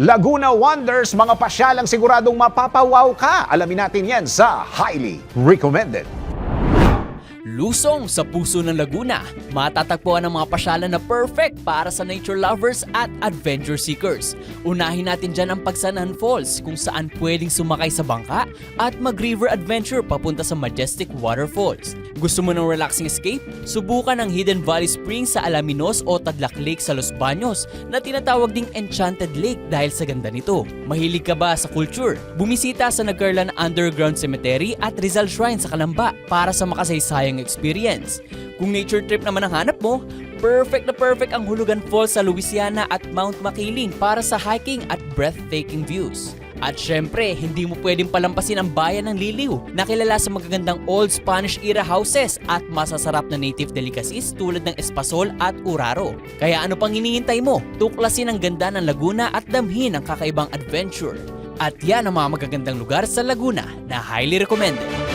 Laguna Wonders, mga pasyalang siguradong mapapawaw ka. Alamin natin yan sa Highly Recommended. Lusong sa puso ng Laguna, matatagpuan ang mga pasyalan na perfect para sa nature lovers at adventure seekers. Unahin natin dyan ang Pagsanan Falls kung saan pwedeng sumakay sa bangka at mag-river adventure papunta sa majestic waterfalls. Gusto mo ng relaxing escape? Subukan ang Hidden Valley Springs sa Alaminos o Taglac Lake sa Los Baños na tinatawag ding Enchanted Lake dahil sa ganda nito. Mahilig ka ba sa culture? Bumisita sa Nagcarlan Underground Cemetery at Rizal Shrine sa Kalamba para sa makasaysayang experience. Kung nature trip naman ang hanap mo, perfect na perfect ang Hulugan Falls sa Louisiana at Mount Makiling para sa hiking at breathtaking views. At syempre, hindi mo pwedeng palampasin ang bayan ng Liliw na kilala sa magagandang old Spanish era houses at masasarap na native delicacies tulad ng espasol at uraro. Kaya ano pang hinihintay mo? Tuklasin ang ganda ng Laguna at damhin ang kakaibang adventure. At yan ang mga magagandang lugar sa Laguna na highly recommended.